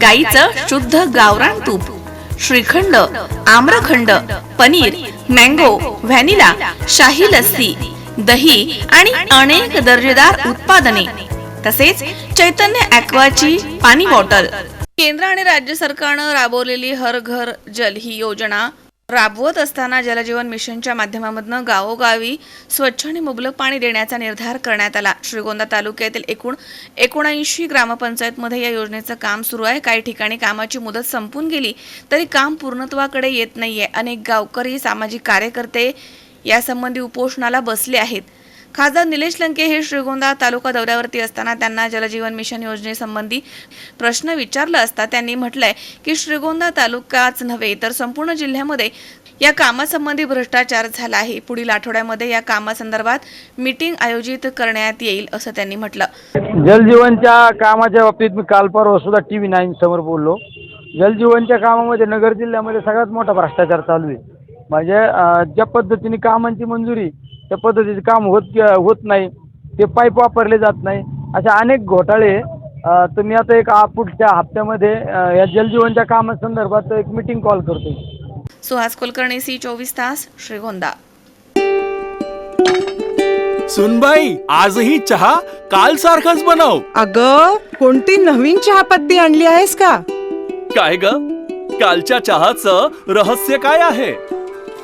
गाईचं शुद्ध गावरान तूप श्रीखंड आम्रखंड पनीर मँगो व्हॅनिला शाही लस्सी दही आणि अनेक दर्जेदार उत्पादने. तसेच चैतन्य ॲक्वाची पाणी बॉटल. केंद्र आणि राज्य सरकारनं राबवलेली हर घर जल ही योजना राबवत असताना जलजीवन मिशनच्या माध्यमामधून गावोगावी स्वच्छ आणि मुबलक पाणी देण्याचा निर्धार करण्यात आला. श्रीगोंदा तालुक्यातील एकूण एकोणऐंशी ग्रामपंचायतमध्ये या योजनेचं काम सुरू आहे. काही ठिकाणी कामाची मुदत संपून गेली तरी काम पूर्णत्वाकडे येत नाहीये. अनेक गावकरी सामाजिक कार्यकर्ते यासंबंधी उपोषणाला बसले आहेत. खासदार निलेश लंके हे श्रीगोंदा तालुका दौऱ्यावरती असताना त्यांना जलजीवन मिशन योजनेसंबंधी प्रश्न विचारला असता त्यांनी म्हटलंय की श्रीगोंदा तालुकाच नव्हे तर संपूर्ण जिल्ह्यामध्ये या कामासंबंधी भ्रष्टाचार झाला आहे. पुढील आठवड्यामध्ये या कामासंदर्भात मीटिंग आयोजित करण्यात येईल असं त्यांनी म्हटलं. जलजीवनच्या कामाच्या बाबतीत मी काल परवा सुद्धा टी व्ही नाईन समोर बोललो. जलजीवनच्या कामामध्ये नगर जिल्ह्यामध्ये सगळ्यात मोठा भ्रष्टाचार चालू आहे. म्हणजे ज्या पद्धतीने कामांची मंजुरी त्या पद्धतीचे काम होत होत नाही. ते पाईप वापरले जात नाही. असे अनेक घोटाळे मी आता एक पुढच्या हप्त्यामध्ये या जलजीवनच्या कामासंदर्भात एक मिटिंग कॉल करतो सुहास कुलकर्णी सी चोवीस तास श्रीगोंदा. सुनबाई आजही चहा काल सारखाच बनव. अग कोणती नवीन चहापत्ती आणली आहेस का? काय ग? कालच्या चहाचं रहस्य काय आहे?